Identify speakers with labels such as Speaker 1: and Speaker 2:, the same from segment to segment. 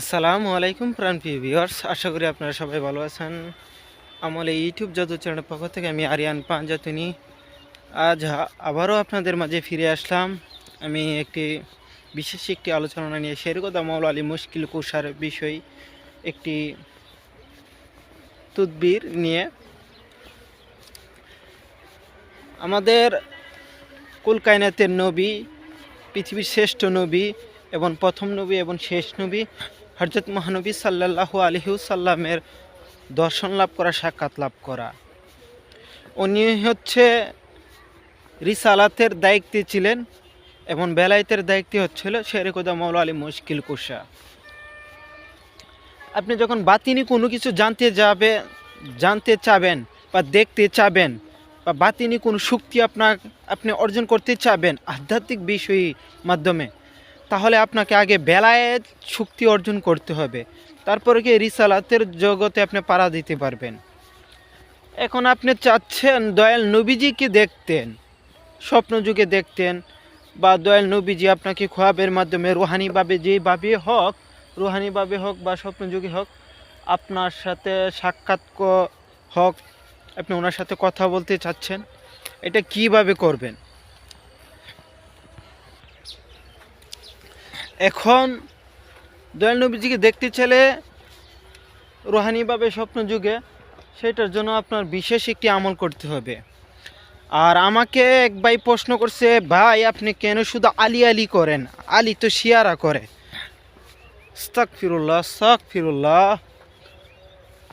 Speaker 1: আসসালামু আলাইকুম প্রাণ প্রিয় ভিউয়ার্স, আশা করি আপনারা সবাই ভালো আছেন। আমার এই ইউটিউব জাদু চ্যানেলের পক্ষ থেকে আমি আরিয়ান পাঞ্জাতুনি। আজ আবারও আপনাদের মাঝে ফিরে আসলাম। আমি একটি বিশেষ একটি আলোচনা নিয়ে শেরগদা মাওলা আলী মুশকিল কুষার বিষয় একটি তুদবির নিয়ে। আমাদের কুলকায়নাতের নবী, পৃথিবীর শ্রেষ্ঠ নবী এবং প্রথম নবী এবং শেষ নবী হজরত মহানবী সাল্লাল্লাহু আলহিউসাল্লামের দর্শন লাভ করা, সাক্ষাৎ লাভ করা। উনি হচ্ছে রিসালাতের দায়িত্বে ছিলেন এবং বেলায়েতের দায়িত্বে হচ্ছিল শেরেকুদা মৌলা আলী মুশকিল কুষা আপনি যখন বাতিনি কোনো কিছু জানতে যাবে, জানতে চাবেন বা দেখতে চাবেন বা বাতিনি কোনো শক্তি আপনার আপনি অর্জন করতে চাবেন আধ্যাত্মিক বিষয় মাধ্যমে তাহলে আপনাকে আগে বেলায়েত শক্তি অর্জন করতে হবে। তারপরে কি রিসালাতের জগতে আপনি পাড়া দিতে পারবেন। এখন আপনি চাচ্ছেন, দয়াল নবীজিকে দেখতেন, স্বপ্ন যুগে দেখতেন, বা দয়াল নবীজি আপনাকে খোয়াবের মাধ্যমে রুহানিভাবে যেইভাবে হোক রুহানিভাবে হোক বা স্বপ্ন যুগে হোক, আপনার সাথে সাক্ষাৎ হোক, আপনি ওনার সাথে কথা বলতে চাচ্ছেন, এটা কীভাবে করবেন? এখন দয়াল নবীজিকে দেখতে চাইলে রোহানিভাবে স্বপ্ন যুগে সেটার জন্য আপনার বিশেষ একটি আমল করতে হবে। আর আমাকে এক ভাই প্রশ্ন করছে, ভাই, আপনি কেন শুধু আলি আলি করেন? আলি তো শিয়ারা করে। স্তাক ফিরুল্লাহ সাক ফিরুল্লাহ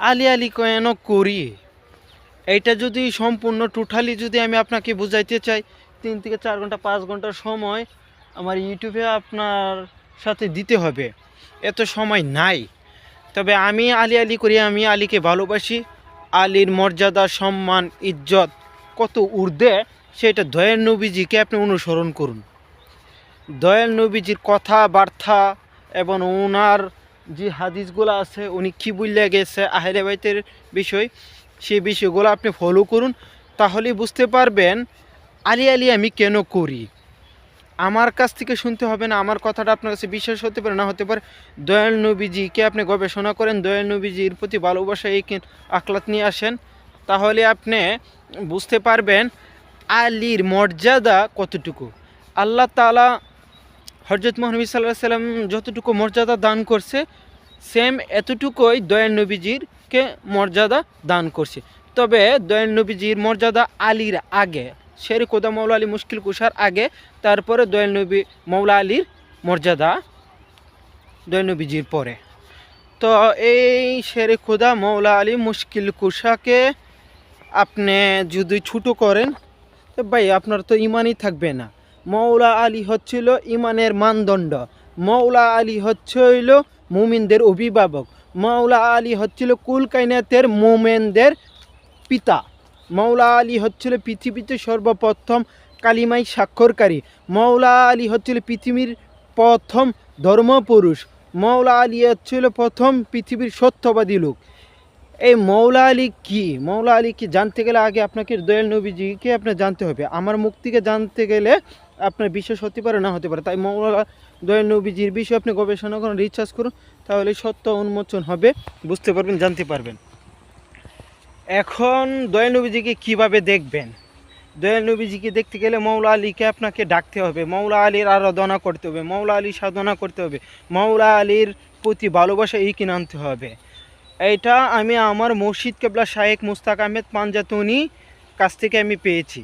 Speaker 1: আলি আলি কেন করি? এইটা যদি সম্পূর্ণ টোটালি যদি আমি আপনাকে বুঝাইতে চাই, তিন থেকে চার ঘণ্টা, পাঁচ ঘণ্টার সময় আমার ইউটিউবে আপনার সাথে দিতে হবে। এত সময় নাই। তবে আমি আলি আলি করি, আমি আলীকে ভালোবাসি। আলীর মর্যাদা, সম্মান, ইজ্জত কত ঊর্ধ্বে, সেটা দয়াল নবীজিকে আপনি অনুসরণ করুন। দয়াল নবীজির কথাবার্তা এবং ওনার যে হাদিসগুলো আছে, উনি কী বললে গেছে আহেরে বাইতের বিষয় সেই বিষয়গুলো আপনি ফলো করুন, তাহলেই বুঝতে পারবেন আলি আলি আমি কেন করি। আমার কাছ থেকে শুনতে হবে না, আমার কথাটা আপনার কাছে বিশ্বাস হতে পারে, না হতে পারে। দয়াল নবীজিকে আপনি গবেষণা করেন? দয়াল নবীজির প্রতি ভালোবাসা এই আখলাত নিয়ে আসেন। তাহলে আপনি বুঝতে পারবেন আলীর মর্যাদা কতটুকু। আল্লাহ তালা হজরত মোহানবী সাল্লাহ সাল্লাম যতটুকু মর্যাদা দান করছে, সেম এতটুকুই দয়াল নবীজিরকে মর্যাদা দান করছে। তবে দয়াল নবীজির মর্যাদা আলীর আগে। শের কোদা মৌলা আলী মুশকিল কুষার আগে, তারপরে দয়াল নবী মৌলা আলীর মর্যাদা দয়াল নবীজির পরে। তো এই শেরে খুদা মৌলা আলী মুশকিল কুষাকে আপনি যদি ছুটো করেন, তো ভাই আপনার তো ইমানই থাকবে না। মৌলা আলী হচ্ছিল ইমানের মানদণ্ড। মৌলা আলী হচ্ছিল মুমিনদের অভিভাবক। মৌলা আলী হচ্ছিল কুল কাইনাতের মোমেনদের পিতা। মৌলা আলী হচ্ছিল পৃথিবীতে সর্বপ্রথম কালিমাই স্বাক্ষরকারী। মৌলা আলী হচ্ছিল পৃথিবীর প্রথম ধর্মপুরুষ। মৌলা আলী হচ্ছিল প্রথম পৃথিবীর সত্যবাদী লোক। এই মৌলা আলী কি? মৌলা আলী কি জানতে গেলে আগে আপনাকে দয়াল নবীজিকে আপনার জানতে হবে। আমার মুখ থেকে জানতে গেলে আপনার বিশ্বাস হতে পারে, না হতে পারে। তাই মৌলা দয়াল নবীজির বিষয়ে আপনি গবেষণা করুন রিসার্চ করুন। তাহলে সত্য উন্মোচন হবে, বুঝতে পারবেন, জানতে পারবেন। এখন দয়াল নবীজিকে কীভাবে দেখবেন? দয়াল নবীজিকে দেখতে গেলে মৌলা আলীকে আপনাকে ডাকতে হবে, মৌলা আলীর আরাধনা করতে হবে, মৌলা আলী সাধনা করতে হবে, মৌলা আলীর প্রতি ভালোবাসা এই কিনে আনতে হবে। এটা আমি আমার মসজিদ কেবলা শায়েক মুস্তাক আহমেদ পাঞ্জাতুনি কাছ থেকে আমি পেয়েছি।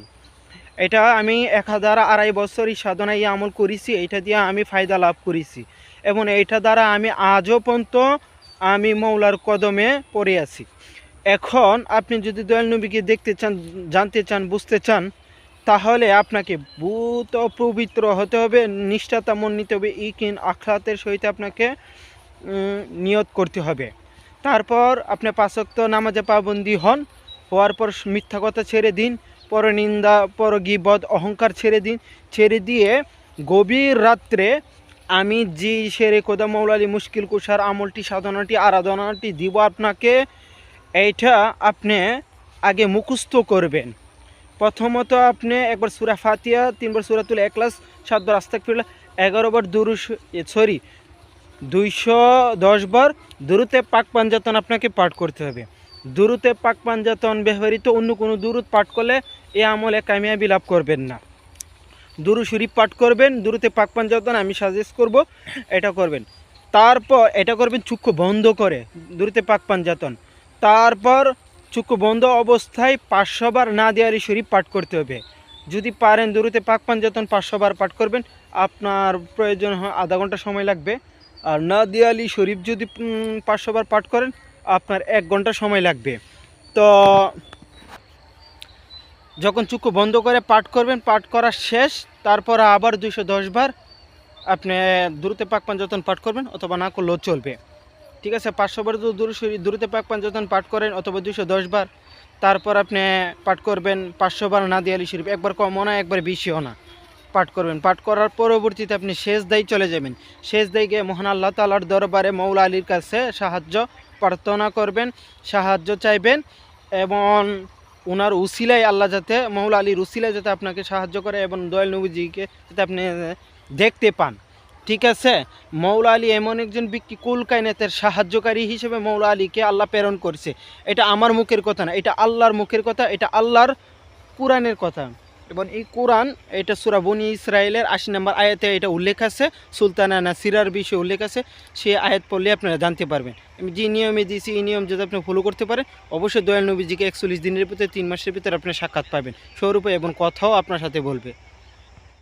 Speaker 1: এটা আমি এক হাজার আড়াই বছর এই সাধনায় আমল করেছি, এইটা দিয়ে আমি ফায়দা লাভ করেছি। এবং এইটা দ্বারা আমি আজও পর্যন্ত আমি মৌলার কদমে পড়ে আছি। এখন আপনি যদি দয়াল নবীকে দেখতে চান, জানতে চান, বুঝতে চান, তাহলে আপনাকে ভূত পবিত্র হতে হবে, নিষ্ঠাতা মন নিতে হবে, ইকিন আখলাতের সহিত আপনাকে নিয়ত করতে হবে। তারপর আপনি পাঁচক্ত নামাজে পাবন্দি হন, হওয়ার পর মিথ্যা কথা ছেড়ে দিন পরনিন্দা পরগিবদ অহংকার ছেড়ে দিন, ছেড়ে দিয়ে গভীর রাত্রে আমি জি শেরে কোদা মৌলালি মুশকিল কুষার আমলটি, সাধনাটি, আরাধনাটি দিব আপনাকে এইটা আপনি আগে মুখস্থ করবেন। প্রথমত আপনি একবার সুরা ফাতিয়া তিনবার সুরাতুল একলাস সাতবার আস্তাক ফিরলা এগারোবার দুরুস সরি, দুইশো দশ বার দুরুতে পাক পাঞ্জাতন আপনাকে পাঠ করতে হবে। দুরুতে পাক পাঞ্জাতন ব্যবহৃত অন্য কোনো দুরুত পাঠ করলে এ আমলে কামিয়াবি লাভ করবেন না। দুরু শরীফ পাঠ করবেন, দুরুতে পাক পাঞ্জাতন আমি সাজেস্ট করব, এটা করবেন। তারপর এটা করবেন চক্ষু বন্ধ করে, দুরুতে পাক পাঞ্জাতন তারপর চক্ষু বন্ধ অবস্থায় পাঁচশো বার না দেয়ারি শরীফ পাঠ করতে হবে। যদি পারেন দুরুতে পাক পাঞ্জাতন পাঁচশো বার পাঠ করবেন, আপনার প্রয়োজন আধা ঘণ্টা সময় লাগবে। আর না দিয়ালি শরীফ যদি পাঁচশো বার পাঠ করেন, আপনার এক ঘণ্টা সময় লাগবে। তো যখন চুক্কু বন্ধ করে পাঠ করবেন, পাঠ করা শেষ, তারপর আবার দুশো দশ বার আপনি দূরতে পাক পাঞ্জাতন পাঠ করবেন, অথবা না করলেও চলবে। ঠিক আছে পাঁচশো বার যদি দূর দূরতে পাক পাঞ্জাতন পাঠ করেন অথবা দুশো দশ বার, তারপর আপনি পাঠ করবেন পাঁচশো বার না দিয়ালি শরীফ। একবার কমও না, একবার বেশিও না পাঠ করবেন। পাঠ করার পরবর্তীতে আপনি শেষ দায়ী চলে যাবেন। শেষ দায়ী গিয়ে মহান আল্লাহ তালার দরবারে মৌলা আলীর কাছে সাহায্য, প্রার্থনা করবেন, সাহায্য চাইবেন এবং ওনার উসিলাই আল্লাহ যাতে মৌলা আলীর উসিলাই যাতে আপনাকে সাহায্য করে এবং দয়াল নবীজিকে যাতে আপনি দেখতে পান। ঠিক আছে মৌলা আলী এমন একজন ব্যক্তি কুল কায়নাতের সাহায্যকারী হিসেবে মৌলা আলীকে আল্লাহ প্রেরণ করছে। এটা আমার মুখের কথা না, এটা আল্লাহর মুখের কথা, এটা আল্লাহর কোরআনের কথা। এবং এই কোরআন, এটা সুরা বনি ইসরায়েলের আশি নম্বর আয়াতে এটা উল্লেখ আছে, সুলতানা নাসিরার বিষয়ে উল্লেখ আছে, সে আয়াত পড়লে আপনারা জানতে পারবেন। আমি যে নিয়মে দিয়েছি, এই নিয়ম যদি আপনি ফলো করতে পারেন, অবশ্যই দয়াল নবীজিকে একচল্লিশ দিনের ভিতরে, তিন মাসের ভিতরে আপনি সাক্ষাৎ পাবেন। স্বরূপে এবং কথাও আপনার সাথে বলবে।